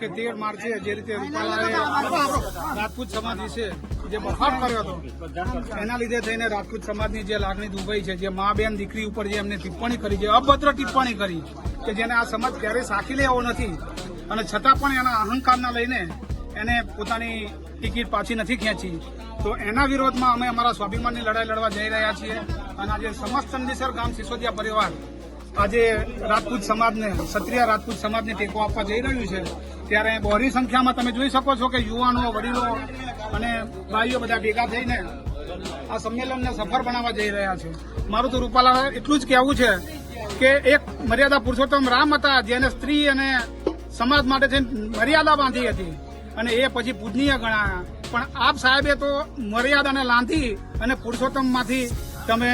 કે તેર માર્ચે જે રીતે રાજપૂત સમાજ વિશે જે બફાટ કર્યો હતો, એના લીધે થઈને રાજપૂત સમાજની જે લાગણી દુભાઈ છે, જે મા બેન દીકરી ઉપર જે એમને ટિપ્પણી કરી છે અભદ્ર ટિપ્પણી કરી, કે જેને આ સમાજ ક્યારેય સાખી લે એવો નથી, અને છતાં પણ એના અહંકારના લઈને એને પોતાની ટિકિટ પાછી નથી ખેંચી. તો એના વિરોધમાં અમે અમારા સ્વાભિમાનની લડાઈ લડવા જઈ રહ્યા છીએ, અને આજે સમસ્ત ચંદીસર ગામ સિસોદિયા પરિવાર આજે રાજપૂત સમાજને, ક્ષત્રિય રાજપૂત સમાજને ટેકો આપવા જઈ રહ્યું છે, ત્યારે બહોળી સંખ્યામાં તમે જોઈ શકો છો કે યુવાનો, વડીલો અને ભાઈઓ બધા ભેગા થઈને આ સંમેલનને સફળ બનાવવા જઈ રહ્યા છે. મારું તો રૂપાલા એટલું જ કહેવું છે કે એક મર્યાદા પુરુષોત્તમ રામ હતા, જેને સ્ત્રી અને સમાજ માટે થઈને મર્યાદા બાંધી હતી અને એ પછી પૂજનીય ગણાયા. પણ આપ સાહેબે તો મર્યાદાને લાંધી અને પુરુષોત્તમમાંથી તમે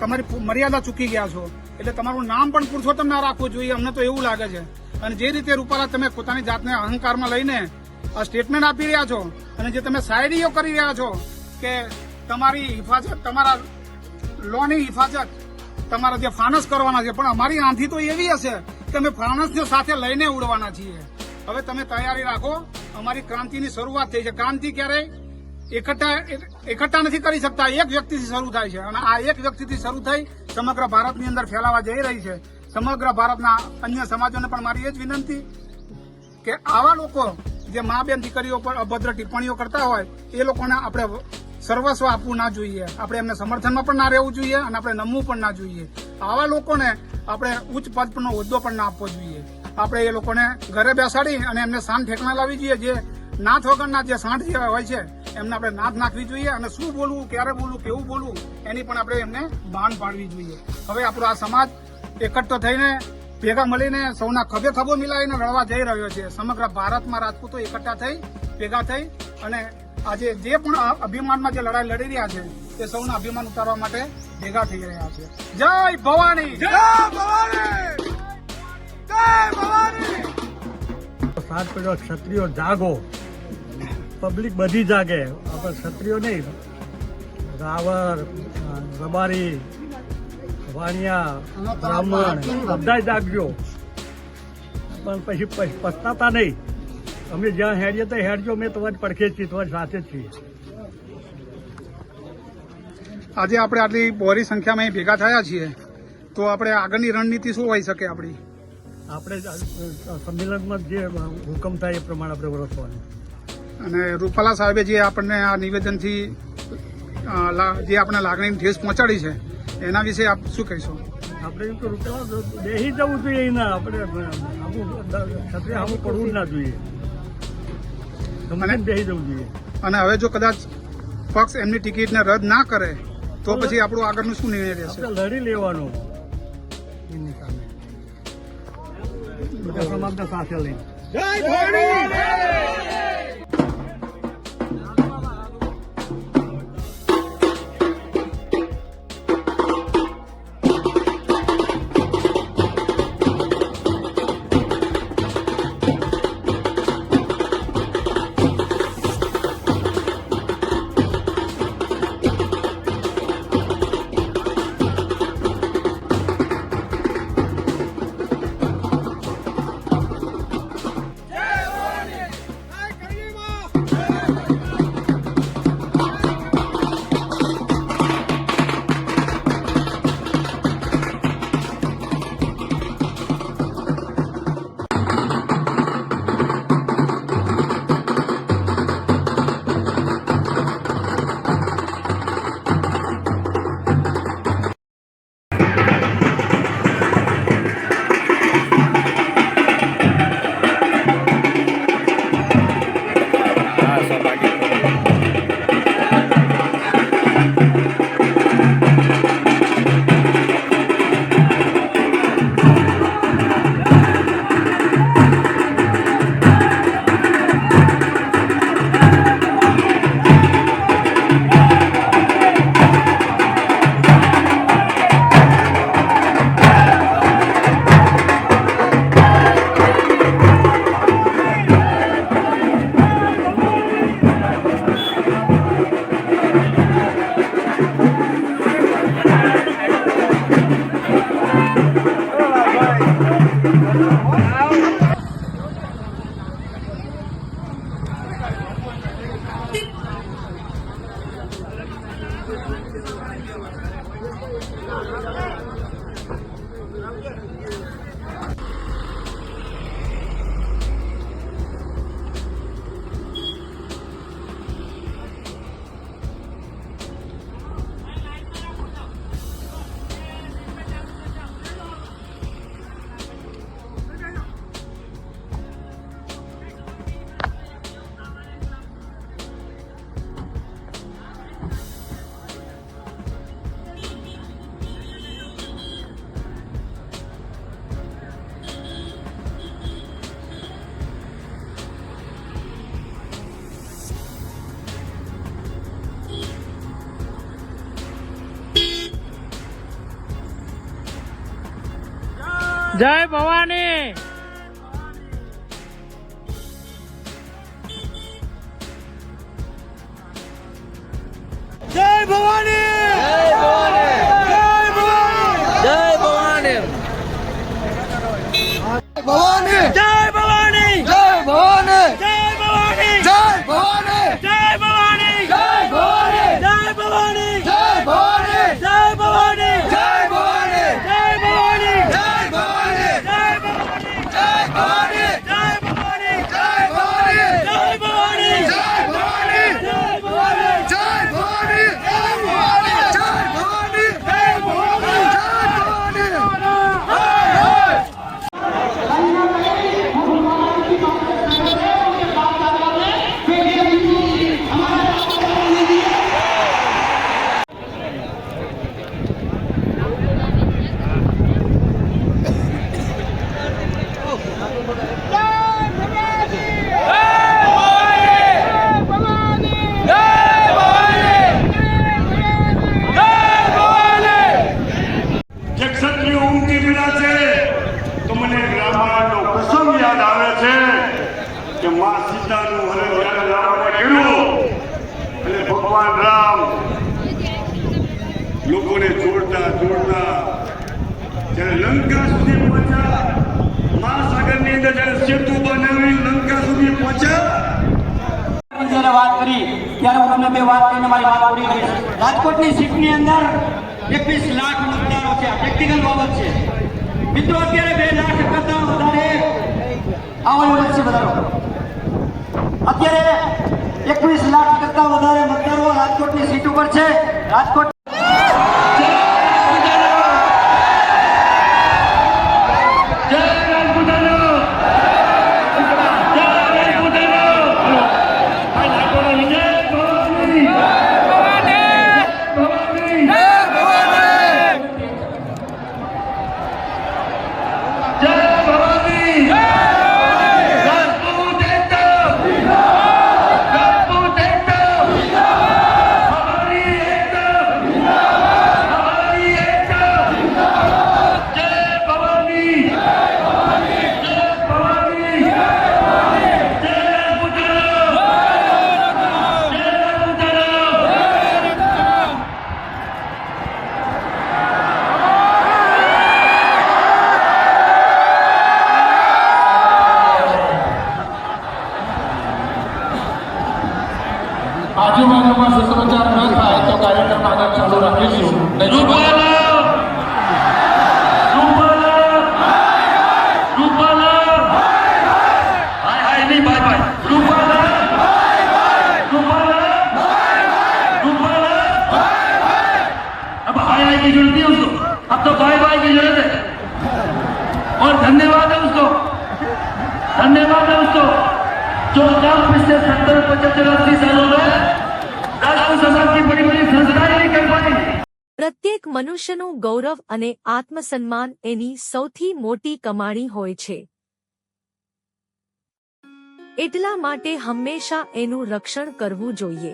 તમારી મર્યાદા ચૂકી ગયા છો. એટલે તમારું નામ પણ પુરુષોત્તમ ના રાખવું જોઈએ, અમને તો એવું લાગે છે. અને જે રીતે રૂપાલા તમે પોતાની જાતને અહંકારમાં લઈને આ સ્ટેટમેન્ટ આપી રહ્યા છો, અને જે તમે શાયરીઓ કરી રહ્યા છો કે તમારી હિફાજત, તમારા લોની હિફાજત તમારા જે ફાનસ કરવાના છે, પણ અમારી આંધી તો એવી હશે કે અમે ફાનસને સાથે લઈને ઉડવાના છીએ. હવે તમે તૈયારી રાખો, અમારી ક્રાંતિની શરૂઆત થઈ છે. ક્રાંતિ ક્યારેય એકઠા એકઠા નથી કરી શકતા એક વ્યક્તિથી શરૂ થાય છે. અને આ એક વ્યક્તિથી શરૂ થઈ સમગ્ર ભારતની અંદર ફેલાવા જઈ રહી છે. સમગ્ર ભારતના અન્ય સમાજોને પણ મારી એ જ વિનંતી કે આવા લોકો જે મા બેન દીકરીઓ પર અભદ્ર ટિપ્પણીઓ કરતા હોય, એ લોકોને આપણે સર્વસ્વ આપવું ના જોઈએ. આપણે એમને સમર્થનમાં પણ ના રહેવું જોઈએ અને આપણે નમવું પણ ના જોઈએ. આવા લોકોને આપણે ઉચ્ચ પદ પરનો હોદ્દો પણ ના આપવો જોઈએ. આપણે એ લોકોને ઘરે બેસાડી અને એમને શાન ઠેકણા લાવી જોઈએ. જે નાથ વગરના જે સાંઠ જે હોય છે એમને આપણે નાથ નાખવી જોઈએ અને શું બોલવું ક્યારે બોલવું કેવું બોલવું એની પણ આપણે એમને ભાન પાડવી જોઈએ. હવે આપણો આ સમાજ એકઠો થઈને ભેગા મળીને સૌના ખભે ખભો મિલાવીને લડવા જઈ રહ્યો છે. સમગ્ર ભારતમાં રાજપૂતો એકઠા થઈ ભેગા થઈ અને આજે જે પણ અભિમાનમાં જે લડાઈ લડી રહ્યા છે તે સૌના અભિમાન ઉતારવા માટે ભેગા થઈ રહ્યા છે. જય ભવાની! સાત પેઢો ક્ષત્રિયો જાગો. પબ્લિક બધી જાગે. આપણે ક્ષત્રિયો નહીં. રાવર રબારી વાણિયા બ્રાહ્મણ બધા જાગજો પણ પછી પસ્તાતા નહીં. અમે જ્યાં હેડીએ તો હેડજો મેં તમારી પડખે જ છીએ તમારી સાથે જ છીએ. આજે આપણે આટલી બહોળી સંખ્યામાં ભેગા થયા છીએ. તો આપણે આગળની રણનીતિ શું હોઈ શકે આપણી? આપણે સંમેલનમાં જે હુકમ થાય એ પ્રમાણે આપણે વર્તવાનું અને રૂપાલા સાહેબે જે આપણને આ નિવેદનથી જે આપણે લાગણીની ઠેસ પહોંચાડી છે એના વિશે આપ શું કહીશો? આપણે એમ તો રૂપિયા બેસી જવું જોઈએ ના આપણે ક્ષત્રિય આવું પડવું ના જોઈએ. તેમ બેસી જવું જોઈએ. અને હવે જો કદાચ પક્ષ એમની ટિકિટને રદ ના કરે તો પછી આપણું આગળનું શું નિર્ણય રહેશે લડી લેવાનો. એમની સામે. બધા સમાજના સાથે લઈને જય ભવાની જય ભવાની. જય ભવાની. ભવાની. જય ભવાની. સેતુ બનાવી લંકા સુધી પહોંચ્યા જયારે વાત કરી, ત્યારે હું તમને બે વાત કહીને મારી વાત પૂરી કરીશ. રાજકોટની સીટની અંદર એકવીસ લાખ મતદારો છે. ટેકનિકલ બાબત છે. મિત્રો, અત્યારે બે લાખ કરતા વધારે આવો એવો છે વધારો. અત્યારે એકવીસ લાખ કરતા વધારે મતદારો રાજકોટની સીટ ઉપર છે. રાજકોટ આજુબાજુમાં સૂત્રોચ્ચાર ન થાય તો કાર્યક્રમ આગળ ચાલુ રાખીશું નહીં अब हाय हाय की जरूरत नहीं उसको अब तो बाय बाय की जरूरत है और धन्यवाद है उसको धन्यवाद है उसको जो काम पिछले सत्तर पचहत्तर अस्सी सालों में राजपूत समाज की बड़ी बड़ी संस्थाएं नहीं कर पाई પ્રત્યેક મનુષ્યનું ગૌરવ અને આત્મસન્માન એની સૌથી મોટી કમાણી હોય છે એટલા માટે હંમેશા એનું રક્ષણ કરવું જોઈએ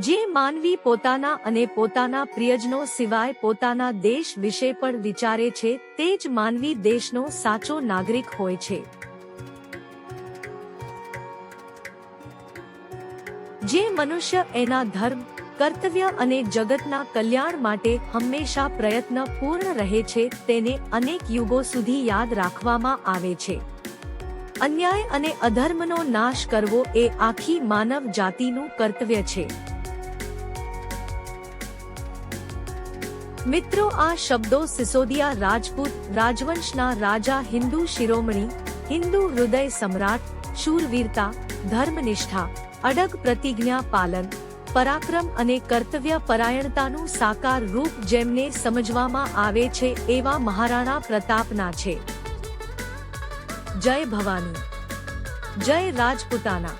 જે માનવી પોતાના અને પોતાના પ્રિયજનો સિવાય પોતાના દેશ વિશે પણ વિચારે છે તે જ માનવી દેશનો સાચો નાગરિક હોય છે જે મનુષ્ય એના ધર્મ, કર્તવ્ય અને જગતના કલ્યાણ માટે હંમેશા પ્રયત્ન પૂર્ણ રહે છે, તેને અનેક યુગો સુધી યાદ રાખવામાં આવે છે. અન્યાય અને અધર્મનો નાશ કરવો એ આખી માનવ જાતિનું કર્તવ્ય છે. મિત્રો, આ શબ્દો સિસોદિયા રાજપૂત, રાજવંશના રાજા હિન્દુ શિરોમણી, હિન્દુ હૃદય સમ્રાટ, શૂરવીરતા, ધર્મનિષ્ઠા અડગ પ્રતિજ્ઞા પાલન, પરાક્રમ અને કર્તવ્ય પરાયણતાનું સાકાર રૂપ જેમને સમજવામાં આવે છે એવા મહારાણા પ્રતાપના છે. જય ભવાની. જય રાજપૂતાના.